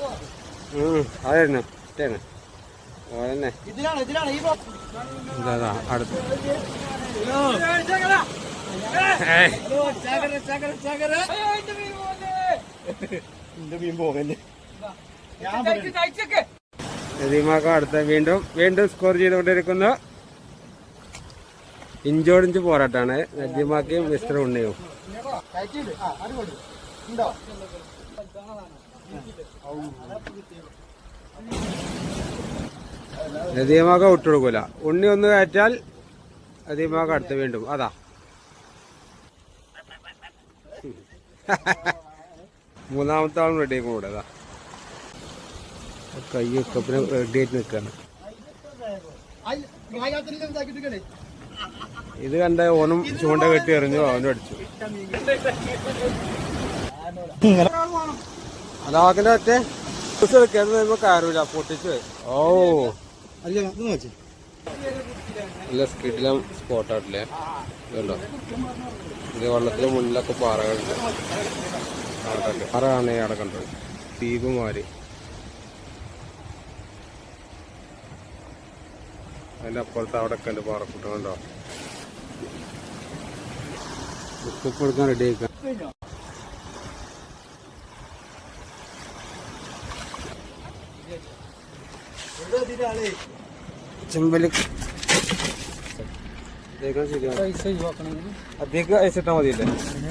ഉം, അതായിരുന്നു ഇതാണ് ബോ- ഇതാ അടുത്ത്. അടുത്ത വീണ്ടും വീണ്ടും സ്കോർ ചെയ്തുകൊണ്ടിരിക്കുന്ന. ഇഞ്ചോടിഞ്ച് പോരാട്ടാണ്. നജീമാക്കിയും മിസ്റ്റർ ഉണ്ണിയും. ഉണ്ടോ? നദീമാക്ക വിട്ടുകൊടുക്കൂല. ഉണ്ണി ഒന്ന് കയറ്റാൽ നദീമാക്ക അടുത്ത് വീണ്ടും. അതാ. മൂന്നാമത്തെ ആളും റെഡി ആക്കും കൂടെ കയ്യൊക്കെ റെഡി ആയിട്ട് നിൽക്കാണ് ഇത് കണ്ട ഓനും ചൂണ്ട കെട്ടി എറിഞ്ഞു അവനും അടിച്ചു. അതാക്കിന്റെ മറ്റേ. വരുമ്പോ കയറൂല പൊട്ടിച്ച് ഓ. നല്ല സ്കിഡിലും സ്പോട്ടാട്ടില്ലേ ഇതുണ്ടോ? ഇത് വെള്ളത്തിന് മുന്നിലൊക്കെ പാറകളുണ്ട്. പാറ കാണേ അവിടെ കണ്ടത്. ദ്വീപ് മാറി അതിന്റെ അപ്പുറത്ത് അവിടെ ഒക്കെ ഉണ്ട് പാറക്കൂട്ടം കണ്ടോ ഉപ്പ് എടുക്കാൻ റെഡി ആക്കാം ചെമ്പൽ ശരിയാണ് അധികം അയച്ചിട്ടാ മതിയല്ലേ?